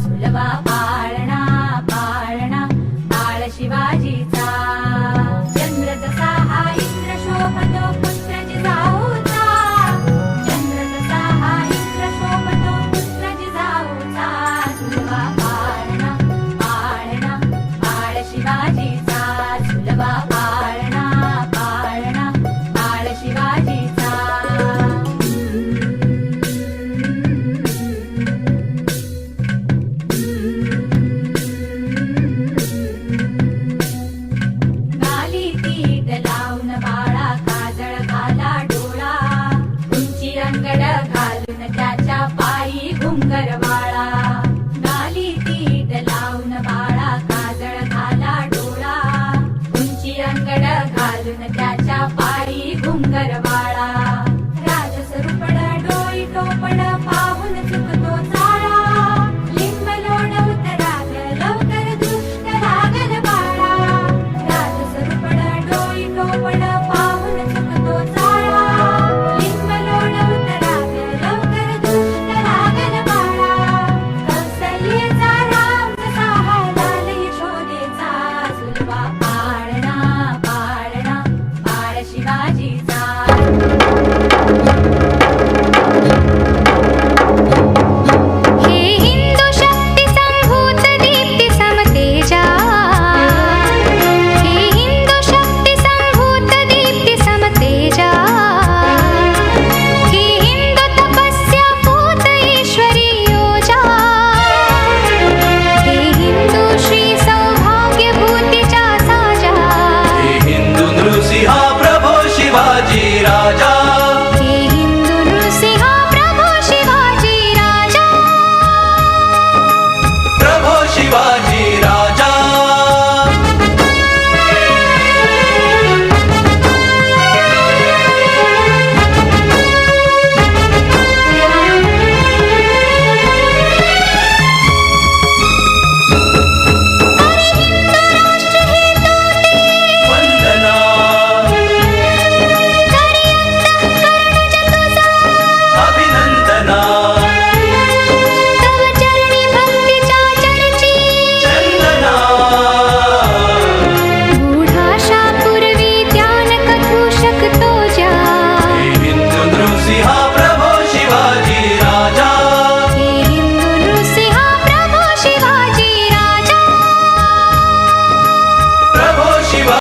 sulava paar घालून त्याच्या पायी घुंगर वाळ